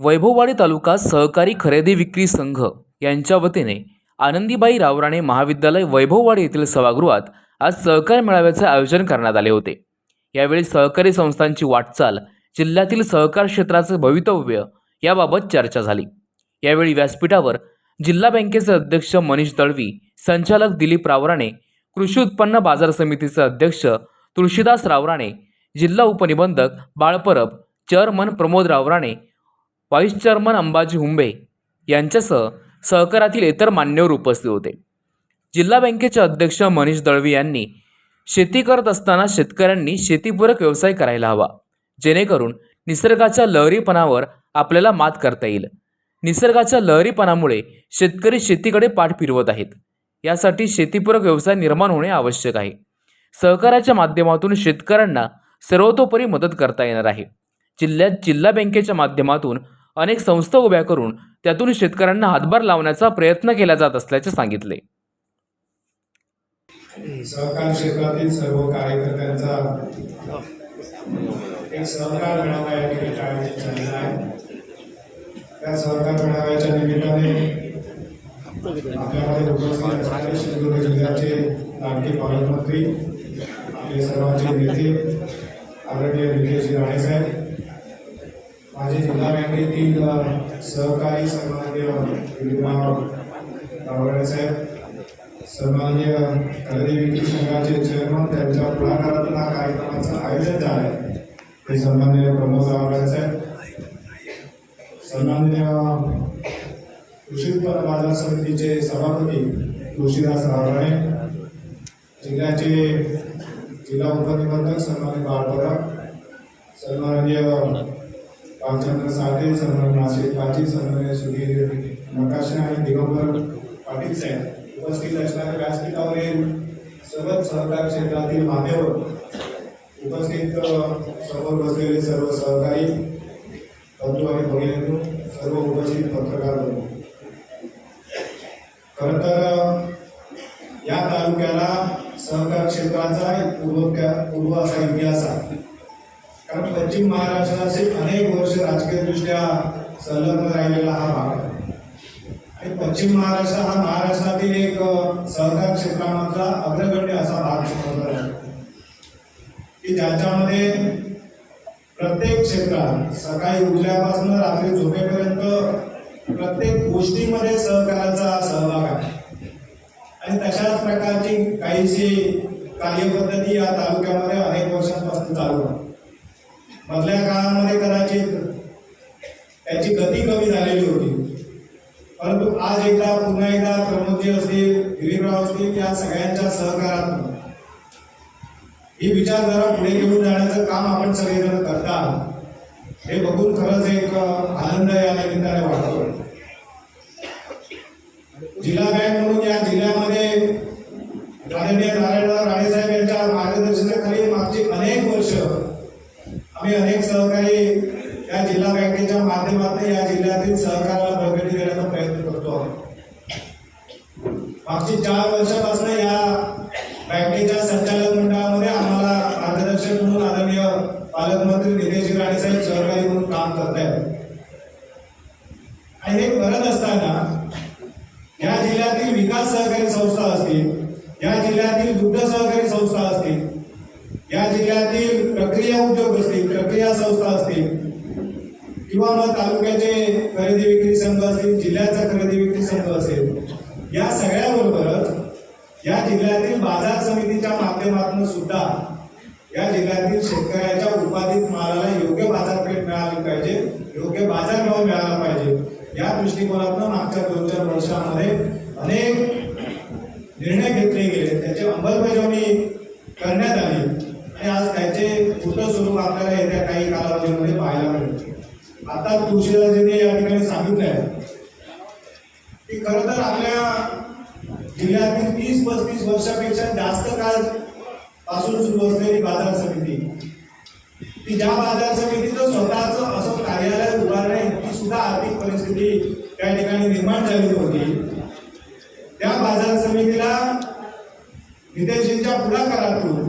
वैभववाडी तालुका सहकारी खरेदी विक्री संघ यांच्या वतीने आनंदीबाई रावराणे महाविद्यालय वैभववाडी येथील सभागृहात आज सहकार मेळाव्याचे आयोजन करण्यात आले होते. यावेळी सहकारी संस्थांची वाटचाल जिल्ह्यातील सहकार क्षेत्राचे भवितव्य याबाबत चर्चा झाली. यावेळी व्यासपीठावर जिल्हा बँकेचे अध्यक्ष मनीष दळवी संचालक दिलीप रावराणे कृषी उत्पन्न बाजार समितीचे अध्यक्ष तुळशीदास रावराणे जिल्हा उपनिबंधक Balparab chairman Pramod Ravrane vice chairman Ambaji Humbe यांच्यासह सहकारातील इतर मान्यवर उपस्थित होते. जिल्हा बँकेचे अध्यक्ष मनीष दळवी यांनी शेती करत असताना शेतकऱ्यांनी शेतीपूरक व्यवसाय करायला हवा जेणेकरून निसर्गाच्या लहरीपणावर आपल्याला मात करता येईल. निसर्गाच्या लहरीपणामुळे शेतकरी शेतीकडे पाठ फिरवत आहेत. यासाठी शेतीपूरक व्यवसाय निर्माण होणे आवश्यक आहे. सहकाराच्या माध्यमातून शेतकऱ्यांना सर्वतोपरी मदत करता येणार आहे. जिल्ह्यात जिल्हा बँकेच्या माध्यमातून अनेक संस्था उभ्या करून त्यातून शेतकऱ्यांना हातभार लावण्याचा प्रयत्न केला जात असल्याचे सांगितले. सहकार क्षेत्रातील सर्व कार्यकर्त्यांचा एक सहकार मेळावा या ठिकाणी आयोजित झालेला आहे. त्या सहकार मेळाव्याच्या निमित्ताने आपल्यामध्ये उपस्थित असणारे सिंधुदुर्ग जिल्ह्याचे लाडके पालकमंत्री आपले सर्वांचे नेते आदरणीय निलेशजी राणेसाहेब माझे जिल्हा बँकेतील सहकारी सन्माननीय दिलीपराव रावळे साहेब सन्माननीय खरेदी विक्री संघाचे चेअरमन त्यांच्या पुढाकारातून हा कार्यक्रमाचं आयोजन झालं आहे ते सन्माननीय प्रमोद रावळे साहेब. सन्माननीय कृषी उत्पन्न बाजार समितीचे सभापती तुळशीदास रावळे जिल्ह्याचे जिल्हा उपनिबंधक सन्माननीय बाळपरा सन्माननीय भालचंद्र साठे सन्माननीय नाशिक पाटील सन्माननीय सुधीर नकाशे आणि दिगंबर पाटील साहेब उपस्थित असणाऱ्या व्यासपीठावरील सर्व सहकार क्षेत्रातील मान्यवर उपस्थित समोर बसलेले सर्व सहकारी बंधू आणि भगिनींनो सर्व उपस्थित पत्रकार बंधू. खरं तर या तालुक्याला सहकार क्षेत्राचा एक पूर्व पूर्व असा इतिहास आहे. कारण पश्चिम महाराष्ट्राचे अनेक वर्ष राजकीयदृष्ट्या संलग्न राहिलेला हा भाग आहे. आणि पश्चिम महाराष्ट्र हा महाराष्ट्रातील एक सहकार क्षेत्रामधला अग्रगण्य असा भाग समजला की ज्याच्यामध्ये प्रत्येक क्षेत्रात सकाळी उठल्यापासून रात्री झोपेपर्यंत प्रत्येक गोष्टीमध्ये सहकाराचा सहभाग आहे. आणि तशाच प्रकारची काहीशी कार्यपद्धती या तालुक्यामध्ये अनेक वर्षांपासून चालू आहे. मधल्या काळामध्ये कदाचित त्याची गती कमी झालेली होती. परंतु आज एकदा पुन्हा एकदा प्रमोदजी असतील दिलीपराव असतील या सगळ्यांच्या सहकारातून ही विचारधारा पुढे घेऊन जाण्याचं काम आपण सगळेजण करता हे बघून खरंच एक आनंद या निमित्ताने वाटतो. जिल्हा बँक म्हणून या जिल्ह्यामध्ये आदरणीय नारायणराव राणेसाहेब मार्गदर्शनाखाली मागची अनेक वर्ष आम्ही अनेक सहकारी या जिल्हा बँकेच्या माध्यमातून या जिल्ह्यातील सहकाराला बळकटी देण्याचा प्रयत्न करतो आहोत. मागची चार वर्षापासून या बँकेच्या संचालक मंडळामध्ये आम्हाला मार्गदर्शक म्हणून आदरणीय पालकमंत्री निलेशजी राणेसाहेब सहकारी म्हणून काम करत आहेत आणि हे करत असताना या जिल्ह्यातील विकास सहकारी संस्था असतील या जिल्ह्यातील दुग्ध सहकारी संस्था असतील या जिल्ह्यातील प्रक्रिया उद्योग असतील प्रक्रिया संस्था असतील किंवा मग तालुक्याचे खरेदी विक्री संघ असतील जिल्ह्याचा खरेदी विक्री संघ असेल या सगळ्याबरोबरच या जिल्ह्यातील बाजार समितीच्या माध्यमातून सुद्धा या जिल्ह्यातील शेतकऱ्याच्या उत्पादित मालाला योग्य बाजारपेठ मिळाली पाहिजे योग्य बाजारभाव मिळाला पाहिजे. या दृष्टिकोनातून मागच्या दोन चार वर्षामध्ये अनेक निर्णय घेतले गेले. त्याची अंमलबजावणी करण्यात आली. आणि आज त्याचे कुठं स्वरूप आपल्याला येत्या काही कालावधीमध्ये पाहायला मिळते आता तुळशीदाजीने या ठिकाणी सांगितलंय की खरं तर आपल्या जिल्ह्यातील तीस पस्तीस वर्षापेक्षा जास्त काळपासून सुरू असलेली बाजार समिती. की ज्या बाजार समितीचं स्वतःच असं कार्यालय उभारणे इतकी सुद्धा आर्थिक परिस्थिती त्या ठिकाणी निर्माण झाली होती. त्या बाजार समितीला नितेशजींच्या पुढाकारातून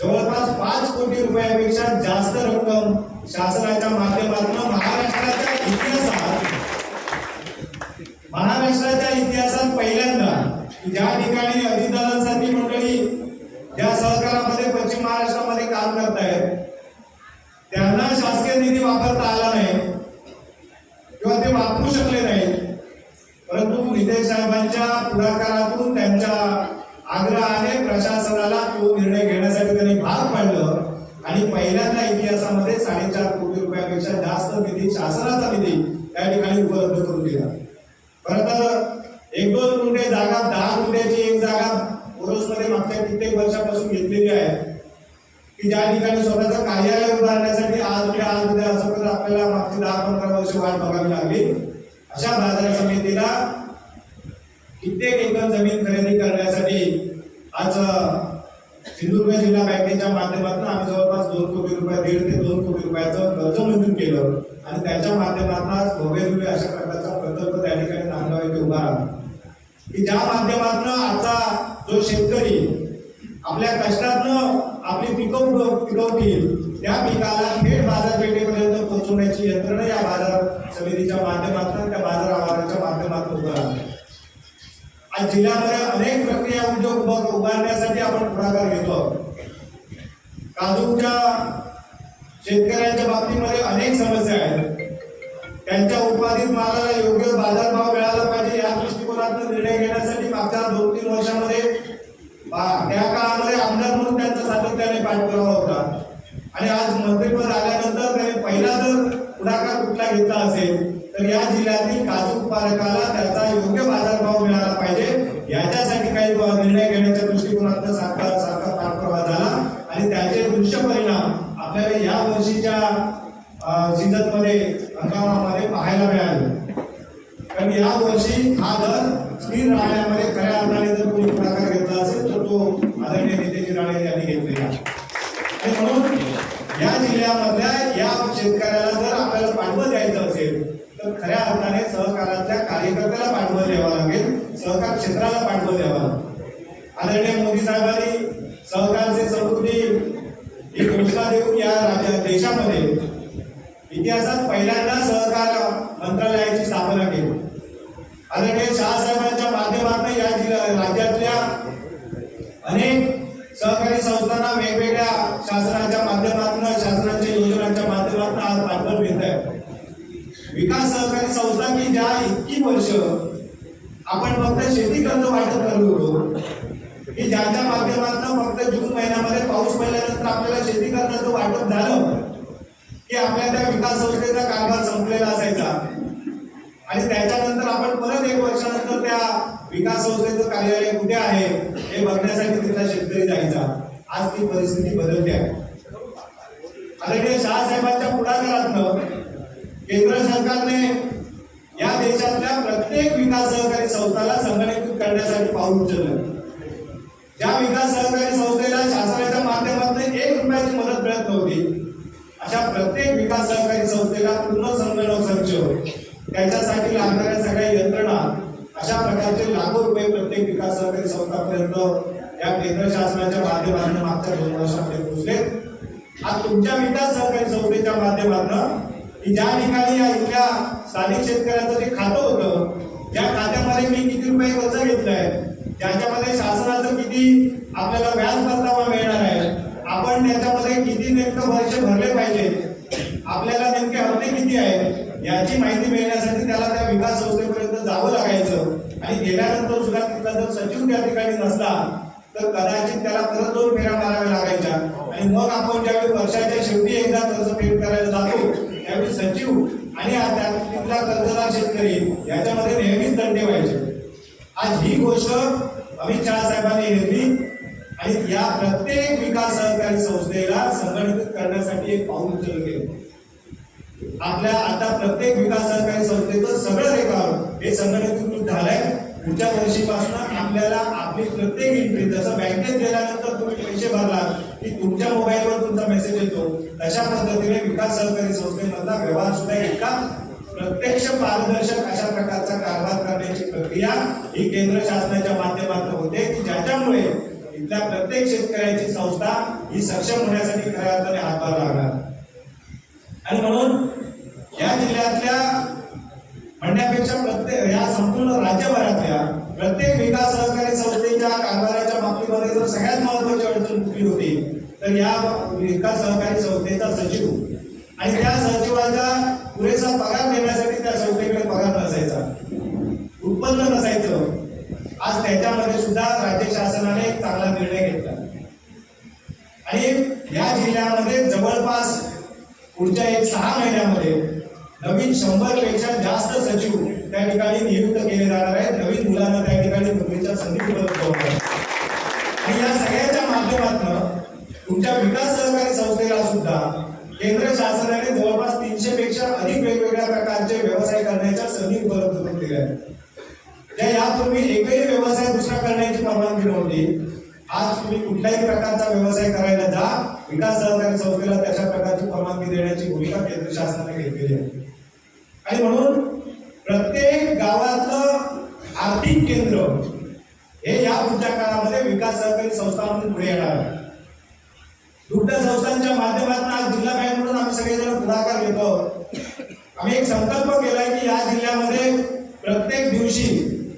जवळपास पाच कोटी रुपयापेक्षा जास्त रक्कम शासनाच्या माध्यमातून महाराष्ट्राच्या इतिहासात महाराष्ट्राच्या इतिहासात पहिल्यांदा ज्या ठिकाणी अधिदानांसाठी मंडळी ज्या सहकारामध्ये पश्चिम महाराष्ट्रामध्ये काम करतायत त्यांना शासकीय निधी वापरता आला नाही किंवा ते वापरू शकले नाही. परंतु नितेश साहेबांच्या पुढाकारातून त्यांच्या आग्रहाने प्रशासनाला तो निर्णय घेण्यासाठी त्यांनी भाग पाडलं आणि पहिल्यांदा इतिहासामध्ये साडेचार कोटी रुपयापेक्षा जास्त निधी शासनाचा निधी त्या ठिकाणी उपलब्ध करून दिला. खरं तर जागा दहा गुंठ्याची एक जागा ओरोसमध्ये मागच्या कित्येक वर्षापासून घेतलेली आहे. की ज्या ठिकाणी स्वतःचं कार्यालय उभारण्यासाठी आज उद्या आज उद्या असं करत आपल्याला मागची दहा पंधरा वर्ष वाट बघावी लागली. अशा बाजार समितीला कित्येक एकर जमीन खरेदी करण्यासाठी आज सिंधुदुर्ग जिल्हा बँकेच्या माध्यमातून आम्ही जवळपास दोन कोटी रुपये दीड ते दोन कोटी रुपयाचं कर्ज मंजूर केलं. आणि त्याच्या माध्यमातून आज भव्य अशा प्रकारचा प्रकल्प त्या ठिकाणी नांदगाव येथे उभा राहिला की ज्या माध्यमातून आजचा जो शेतकरी आपल्या कष्टातनं आपली पिकं पिकवतील त्या पिकाला थेट बाजारपेठेपर्यंत पोहोचवण्याची यंत्रणा या बाजार समितीच्या माध्यमातून त्या बाजार आवाराच्या माध्यमातून उभं राहते आज जिल्ह्यामध्ये अनेक प्रक्रिया उद्योग उभारण्यासाठी आपण पुढाकार घेतो आहोत. काजूच्या शेतकऱ्यांच्या बाबतीमध्ये अनेक समस्या आहेत त्यांच्या उत्पादित मालाला योग्य बाजारभाव मिळाला पाहिजे या निर्णय घेण्यासाठी मागच्या दोन तीन वर्षामध्ये त्या काळामध्ये आमदार म्हणून त्यांचा सातत्याने पाठपुरावा होता. आणि आज मंत्रिपद आल्यानंतर त्यांनी पहिला जर पुढाकार कुठला घेतला असेल तर या जिल्ह्यातील काजू उत्पादकाला त्याचा योग्य बाजार मिळाला पाहिजे याच्यासाठी काही निर्णय घेण्याच्या दृष्टिकोनातून सारखा सारखा पाठपुरावा झाला आणि त्याचे दृश्य परिणाम आपल्याला या वर्षीच्या सीझनमध्ये हंगामामध्ये पाहायला मिळाले कारण या वर्षी हा दर स्थिर राहण्यामध्ये खऱ्या अर्थाने जर कोणी पुढाकार घेतला असेल तर तो आदरणीय नितेश राणे यांनी घेतलेला आहे. आणि म्हणून या जिल्ह्यामधल्या या शेतकऱ्याला जर आपल्याला पाठबळ द्यायचं असेल तर खऱ्या अर्थाने सहकाराच्या कार्यकर्त्याला पाठबळ द्यावा लागेल. सहकार क्षेत्राला पाठबळ द्यावा लागेल. आदरणीय मोदी साहेबांनी सहकारचे समृद्धी ही घोषणा देऊन या राज्या देशामध्ये इतिहासात पहिल्यांदा सहकार मंत्रालयाची स्थापना केली. आदरणीय शाहसाहेबांच्या माध्यमातून या जिल्हा राज्यातल्या अनेक सहकारी संस्थांना वेगवेगळ्या शासनाच्या माध्यमातून शासनाच्या योजनांच्या माध्यमातून आज पाठबळ मिळत आहे विकास सहकारी संस्था की ज्या इतकी वर्ष आपण फक्त शेती कर्ज वाटप करत होतो की ज्याच्या माध्यमातून फक्त जून महिन्यामध्ये पाऊस पडल्यानंतर आपल्याला शेती कर्जाचं वाटप झालं की आपल्या त्या विकास संस्थेचा कारभार संपलेला असायचा. आणि त्याच्यानंतर आपण परत एक वर्षानंतर त्या विकास संस्थेचं कार्यालय कुठे आहे हे बघण्यासाठी तिथला शेतकरी जायचा. आज ती परिस्थिती बदलते आहे. आदरणीय शहासाहेबांच्या पुढाकारातनं केंद्र सरकारने या देशातल्या प्रत्येक विकास सहकारी संस्थाला संघटित करण्यासाठी पाऊल उचललं. ज्या विकास सहकारी संस्थेला शासनाच्या माध्यमातून एक रुपयाची मदत मिळत नव्हती अशा प्रत्येक विकास सहकारी संस्थेला पूर्ण संगणक सज्ज त्याच्यासाठी लागणाऱ्या सगळ्या यंत्रणा अशा प्रकारचे लाखो रुपये प्रत्येक विकास सहकारी संस्थापर्यंत या केंद्र शासनाच्या माध्यमातून मागच्या दोन वर्षामध्ये पोहोचले आज तुमच्या विकास सहकारी संस्थेच्या माध्यमातून की ज्या ठिकाणी या इथल्या स्थानिक शेतकऱ्याचं जे खातं होतं त्या खात्यामध्ये मी किती रुपये कर्ज घेतलंय? त्याच्यामध्ये शासनाचं किती आपल्याला व्याज परतावा मिळणार आहे? आपण त्याच्यामध्ये किती नेमकं वर्ष भरले पाहिजे? आपल्याला नेमके हप्ते किती आहेत? याची माहिती मिळण्यासाठी त्याला त्या विकास संस्थेपर्यंत जावं लागायचं. आणि गेल्यानंतर सुद्धा तिथला जर सचिव त्या ठिकाणी नसला तर कदाचित त्याला परत दोन फेऱ्या माराव्या लागायच्या. आणि मग आपण ज्यावेळी वर्षाच्या शेवटी एकदा कर्ज फेड करायला जातो त्यावेळी सचिव आणि तिथला कर्जदार शेतकरी याच्यामध्ये नेहमीच दंडे व्हायचे. आज ही गोष्ट अमित शहा साहेबांनी घेतली आणि या प्रत्येक विकास सहकारी संस्थेला संघटित करण्यासाठी एक पाऊल उचललं गेलं. आपल्या आता प्रत्येक विकास सहकारी संस्थेचं सगळं रेकॉर्ड हे संघटित झालंय. पुढच्या वर्षीपासून आपल्याला आपली प्रत्येक एंट्री जसं बँकेत गेल्यानंतर तुम्ही पैसे भरला की तुमच्या मोबाईलवर तुमचा मेसेज येतो. तशा पद्धतीने विकास सहकारी संस्थेमधला व्यवहार सुद्धा इतका प्रत्यक्ष पारदर्शक अशा प्रकारचा कारभार करण्याची प्रक्रिया ही केंद्र शासनाच्या माध्यमातून होते की ज्याच्यामुळे इथल्या प्रत्येक शेतकऱ्याची संस्था ही सक्षम होण्यासाठी खऱ्या अर्थाने हातभार लागणार आणि म्हणून या जिल्ह्यातल्या म्हणण्यापेक्षा प्रत्येक या संपूर्ण राज्यभरातल्या प्रत्येक विकास सहकारी संस्थेच्या कारभाराच्या बाबतीमध्ये जर सगळ्यात महत्वाची अडचण कुठली होती तर या विकास सहकारी संस्थेचा सचिव. आणि त्या सचिवाचा पुरेसा पगार देण्यासाठी त्या संस्थेकडे पगार नसायचा. उत्पन्न नसायचं. आज त्याच्यामध्ये सुद्धा राज्य शासनाने एक चांगला निर्णय घेतला. आणि या जिल्ह्यामध्ये जवळपास पुढच्या एक सहा महिन्यामध्ये नवीन शंभरपेक्षा जास्त सचिव त्या ठिकाणी नियुक्त केले जाणार आहेत. नवीन मुलांना त्या ठिकाणी नोकरीच्या संधी उपलब्ध होणार आणि या सगळ्याच्या माध्यमातून तुमच्या विकास सहकारी संस्थेला सुद्धा केंद्र शासनाने जवळपास तीनशे पेक्षा अधिक वेगवेगळ्या प्रकारचे व्यवसाय करण्याच्या संधी उपलब्ध करून दिल्या त्या यापूर्वी एकही व्यवसाय दुसरा करण्याची परवानगी नव्हती. आज तुम्ही कुठल्याही प्रकारचा व्यवसाय करायला जा. विकास सहकारी संस्थेला तशा प्रकारची परवानगी देण्याची भूमिका केंद्र शासनाने घेतलेली आहे. आणि म्हणून प्रत्येक गावातलं आर्थिक केंद्र हे या पुढच्या काळामध्ये विकास सहकारी संस्था म्हणून पुढे येणार आहे. दुग्ध संस्थांच्या माध्यमातून आज जिल्हा बँक म्हणून आम्ही सगळेजण पुढाकार घेतो. आम्ही एक संकल्प केलाय की या जिल्ह्यामध्ये प्रत्येक दिवशी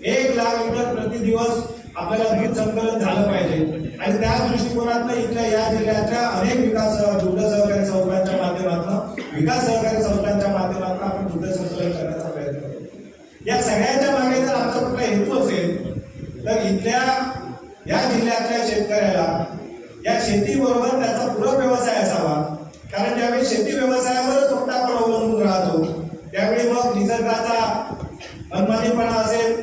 एक लाख लिटर प्रति दिवस आपल्याला दूध संकलन झालं पाहिजे. आणि त्या दृष्टिकोनातून इथल्या या जिल्ह्याच्या अनेक विकास दुग्ध सहकारी संस्थांच्या माध्यमातून विकास सहकारी संस्थांच्या माध्यमातून आपण दुग्ध संकलन करण्याचा प्रयत्न करतो या सगळ्याच्या मागे जर आमचा कुठला हेतू असेल तर इथल्या या जिल्ह्यातल्या शेतकऱ्याला या शेतीबरोबर त्याचा पूरक व्यवसाय असावा. कारण ज्यावेळी शेती व्यवसायावरच फक्त आपण अवलंबून राहतो त्यावेळी मग निसर्गाचा मनमानीपणा असेल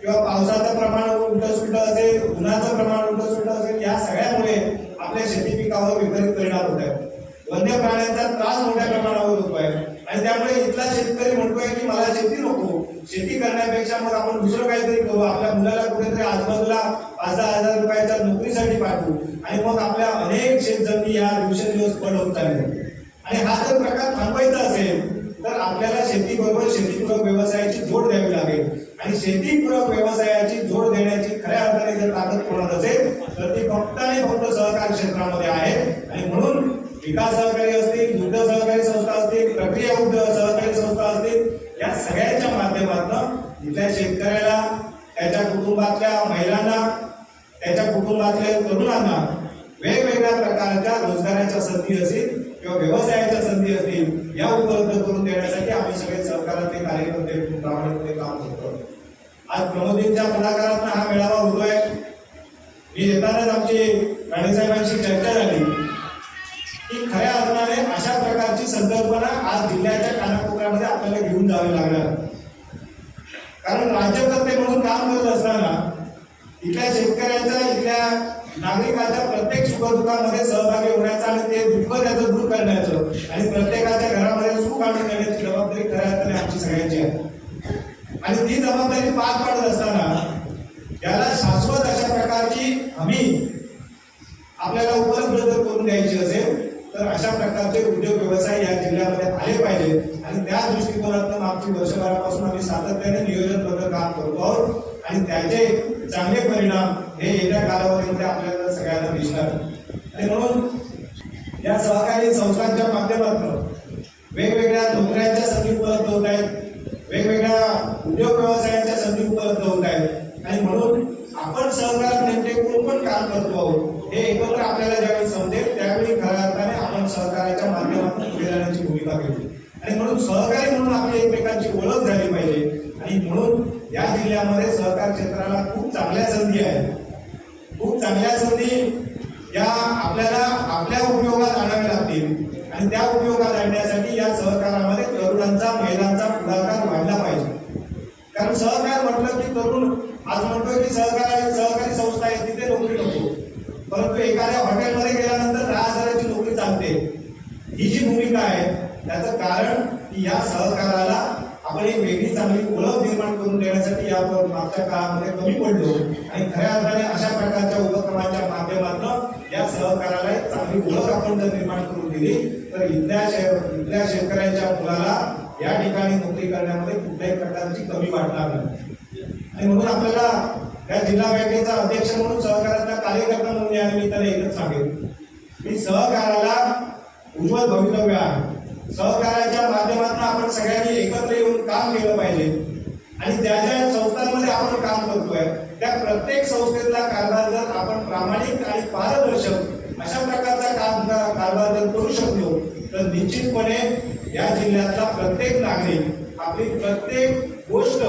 किंवा पावसाचं प्रमाण उलट सुलट असेल उन्हाचं प्रमाण उलट सुलट असेल या सगळ्यामुळे आपल्या शेती पिकावर विपरीत परिणाम होत आहे. वन्य प्राण्यांचा त्रास मोठ्या प्रमाणावर होतो आहे आणि त्यामुळे इथला शेतकरी म्हणतोय की मला शेती नको शेती करण्यापेक्षा मग आपण दुसरं काहीतरी करू. आपल्या मुलाला कुठेतरी आजूबाजूला पाच दहा हजार रुपयाच्या नोकरीसाठी पाठवू. आणि मग आपल्या अनेक शेतजमिनी या दिवसेंदिवस बंद होत चालल्या आणि हा जर प्रकार थांबवायचा असेल तर आपल्याला शेतीबरोबर शेतीपूरक व्यवसायाची जोड द्यावी लागेल. आणि शेतीपूरक व्यवसायाची जोड देण्याची खऱ्या अर्थाने जर ताकद कोणात असेल तर ती फक्त आणि फक्त सहकार क्षेत्रामध्ये आहे. आणि म्हणून विकास सहकारी असतील दुग्ध सहकारी संस्था असतील प्रक्रिया उद्योग सहकारी संस्था असतील या सगळ्यांच्या माध्यमातून इथल्या शेतकऱ्याला त्याच्या कुटुंबातल्या महिलांना त्याच्या कुटुंबातल्या तरुणांना वेगवेगळ्या प्रकारच्या रोजगाराच्या संधी असतील किंवा व्यवसायाच्या संधी असतील या उपलब्ध करून देण्यासाठी आम्ही सगळे सहकारातले कार्यकर्ते प्रामाणिकपणे काम करतो. आज प्रमोदींच्या पुढाकारात हा मेळावा होतोय मी येतानाच आमची राणेसाहेबांशी चर्चा झाली. की खऱ्या अर्थाने अशा प्रकारची संकल्पना आज जिल्ह्याच्या कानाकोपऱ्यामध्ये आपल्याला घेऊन जावी लागणार. कारण राज्यकर्ते म्हणून काम करत असताना इथल्या शेतकऱ्यांचा इथल्या नागरिकाच्या प्रत्येक सुखदुःखामध्ये सहभागी होण्याचं आणि ते दुःख त्याचं दूर करण्याचं आणि प्रत्येकाच्या घरामध्ये सुख आणून देण्याची जबाबदारी खऱ्या अर्थाने आमची सगळ्यांची आहे. आणि ती जबाबदारी पार पाडत असताना याला शाश्वत अशा प्रकारची हमी आपल्याला उपलब्ध जर करून द्यायची असेल तर अशा प्रकारचे उद्योग व्यवसाय या जिल्ह्यामध्ये आले पाहिजे. आणि त्या दृष्टिकोनातून आमची वर्षभरापासून आम्ही सातत्याने नियोजनबद्ध काम करतो आहोत. आणि त्याचे चांगले परिणाम हे येत्या कालावधीमध्ये आपल्याला सगळ्यांना दिसणार. आणि म्हणून या सहकारी संस्थांच्या माध्यमातून वेगवेगळ्या नोकऱ्यांच्या संधी उपलब्ध होत आहेत. वेगवेगळ्या उद्योग व्यवसायांच्या संधी उपलब्ध होत आहेत. आणि म्हणून आपण सहकारात नेमके कोण पण काम करतो आहोत हे एकत्र आपल्याला ज्यावेळी समजेल सहकार्याच्या माध्यमातून पुढे जाण्याची भूमिका घेतली. आणि म्हणून सहकारी म्हणून आपली एकमेकांची ओळख झाली पाहिजे. आणि म्हणून या जिल्ह्यामध्ये सहकार क्षेत्राला खूप चांगल्या संधी आहेत. खूप चांगल्या संधी या आपल्याला आपल्या उपयोगात आणाव्या लागतील. आणि त्या उपयोगात आणण्यासाठी या सहकारामध्ये तरुणांचा महिलांचा पुढाकार वाढला पाहिजे. कारण सहकार म्हटलं की तरुण आज म्हणतोय की सहकार सहकारी संस्था आहे तिथे नोकरी नको. परंतु एखाद्या हॉटेल गेल्यानंतर दहा हजाराची नोकरी चालते ही जी भूमिका आहे त्याचं कारण की या सहकाराला आपण एक वेगळी चांगली ओळख निर्माण करून देण्यासाठी या मागच्या काळामध्ये कमी पडलो. आणि खऱ्या अर्थाने अशा प्रकारच्या उपक्रमाच्या माध्यमातून या सहकाराला एक चांगली ओळख आपण जर निर्माण करून दिली तर इथल्या शे- इथल्या शेतकऱ्यांच्या मुलाला या ठिकाणी नोकरी करण्यामध्ये कुठल्याही प्रकारची कमी वाटणार नाही. आणि म्हणून आपल्याला या जिल्हा बँकेचा अध्यक्ष म्हणून सहकाराचा कार्यकर्ता म्हणून या निमित्ताने एकच सांगेल की सहकाराला उज्ज्वल भवितव्य आहे. सहकार्याच्या माध्यमातून आपण सगळ्यांनी एकत्र येऊन काम केलं पाहिजे. आणि ज्या ज्या संस्थांमध्ये आपण काम करतोय त्या प्रत्येक संस्थेतला कारभार जर आपण प्रामाणिक आणि पारदर्शक अशा प्रकारचा काम कारभार जर करू शकलो तर निश्चितपणे या जिल्ह्यातला प्रत्येक नागरिक आपली प्रत्येक गोष्ट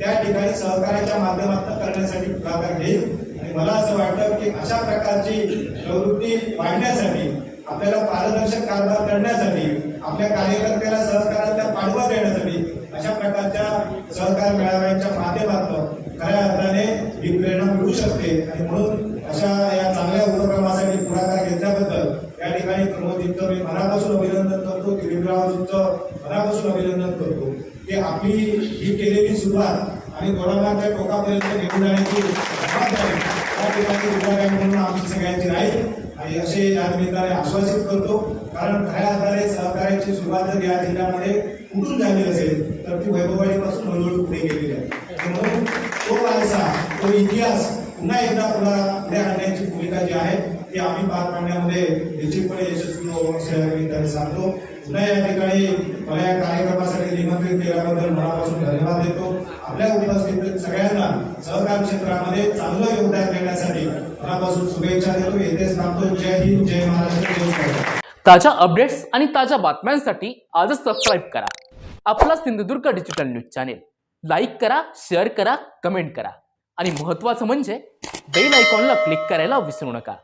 त्या ठिकाणी सहकार्याच्या माध्यमातून करण्यासाठी पुढाकार घेईल. आणि मला असं वाटतं की अशा प्रकारची प्रवृत्ती वाढण्यासाठी आपल्याला पारदर्शक कारभार करण्यासाठी आपल्या कार्यकर्त्याला सहकार्याचा पाठबळ देण्यासाठी अशा प्रकारच्या सहकार मेळाव्यांच्या माध्यमातून खऱ्या अर्थाने ही प्रेरणा मिळू शकते. आणि म्हणून अशा या चांगल्या उपक्रमासाठी पुढाकार घेतल्याबद्दल या ठिकाणी प्रमोदजींचं मी मनापासून अभिनंदन करतो. दिलीपरावजींचं मनापासून अभिनंदन करतो. की आपली ही केलेली सुरुवात आणि गोडामार्गच्या टोकापर्यंत घेऊन जाण्याची या ठिकाणी विभागाने म्हणून आमची सगळ्यांची राहील आणि असे या निमित्ताने आश्वासित करतो कारण खऱ्या अर्थाने सहकार्याची सुरुवात जर या जिल्ह्यामध्ये कुठून झाली असेल तर ती वैभववाडीपासून हळूहळू पुढे गेलेली आहे. म्हणून तो वारसा तो इतिहास पुन्हा एकदा पुन्हा पुढे आणण्याची भूमिका जी आहे की आम्ही पार पाडण्यामध्ये निश्चितपणे यशस्वी होऊ त्यांनी सांगतो. पुन्हा या ठिकाणी मला या कार्यक्रमासाठी निमंत्रित केल्याबद्दल मनापासून धन्यवाद देतो. आपल्या उपस्थित सगळ्यांना सहकार क्षेत्रामध्ये चांगलं योगदान देण्यासाठी मनापासून शुभेच्छा देतो. येथेच सांगतो जय हिंद जय महाराष्ट्र ताज्या अपडेट्स आणि ताज्या बातम्यांसाठी आजच सबस्क्राईब करा. आपला Sindhudurg digital news channel like करा शेअर करा कमेंट करा. आणि महत्त्वाचं म्हणजे बेल आयकॉनला क्लिक करायला विसरू नका.